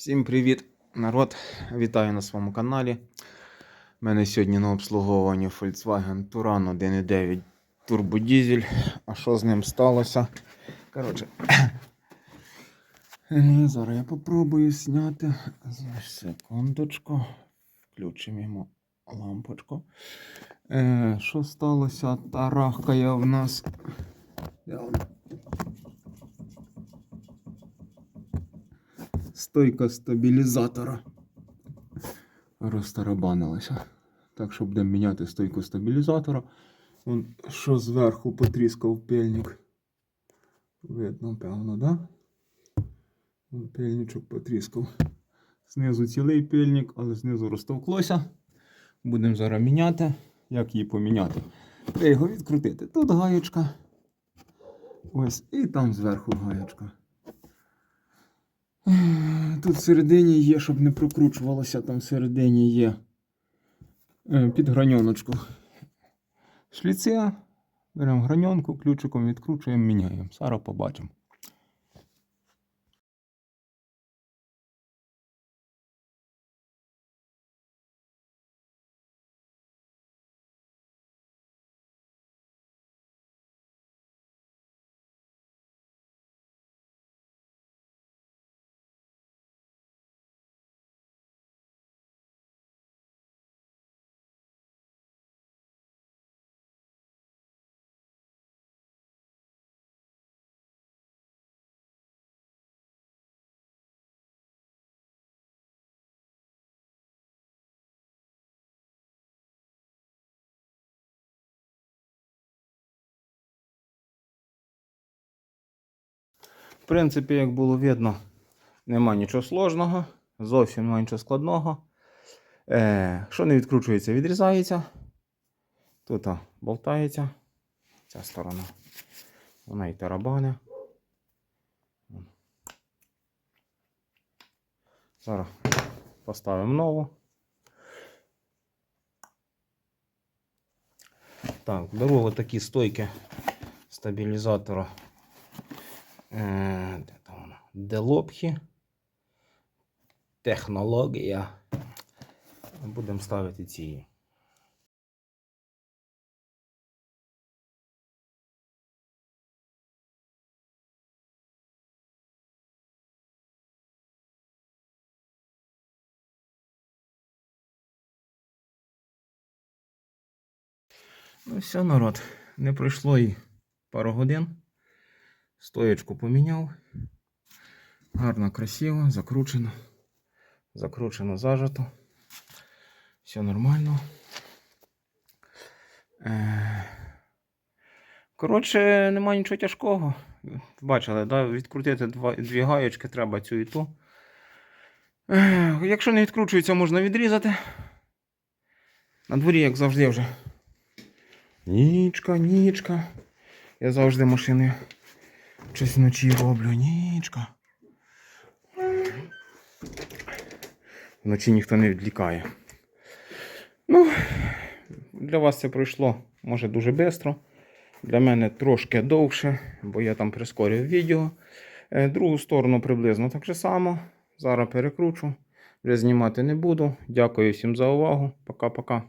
Всім привіт, народ! Вітаю на своєму каналі. У мене сьогодні на обслуговуванні Volkswagen Touran 1.9 турбодізель. А що з ним сталося? Коротше, е, зараз я попробую зняти. Зараз, секундочку. Включимо йому лампочку. Е, Що сталося? Тарахкає в нас. Де вона? Стойка стабілізатора розтарабанилася. Так що будемо міняти стойку стабілізатора. Вон, що зверху потріскав пельник. Видно, певно, да? Вон потріскав. Знизу цілий пельник, але знизу розтовклося. Будемо зараз міняти. Як її поміняти? Треба його відкрутити. Тут гаєчка. Ось, і там зверху гаєчка. Тут всередині є, щоб не прокручувалося, там всередині є е, під граньоночку. Шліця. Беремо граньонку, ключиком відкручуємо, міняємо. Зараз побачимо. Принципі, як було видно, нема нічого сложного, зовсім нема нічого складного. Е, що не відкручується, відрізається. Тут болтається. Ця сторона. Вона і тарабане. Зараз поставимо нову. Так, беру отакі стойки стабілізатора. Е, Де там воно? Делопхі. Технологія. Будемо ставити ці. Ну все, народ. Не пройшло і пару годин. Стоєчку поміняв. Гарно, красиво, закручено. Закручено, зажато. Все нормально. Е, Коротше, немає нічого тяжкого. Бачили, да? відкрутити дві гаєчки, треба цю і ту. Е, Якщо не відкручується, можна відрізати. На дворі, як завжди, вже. Нічка, нічка. Я завжди машини щось вночі роблю. Нічка. Вночі ніхто не відлікає. Ну, для вас це пройшло, може, дуже швидко. Для мене трошки довше, бо я там прискорив відео. Е, Другу сторону приблизно так же само. Зараз перекручу. Вже знімати не буду. Дякую всім за увагу. Пока-пока.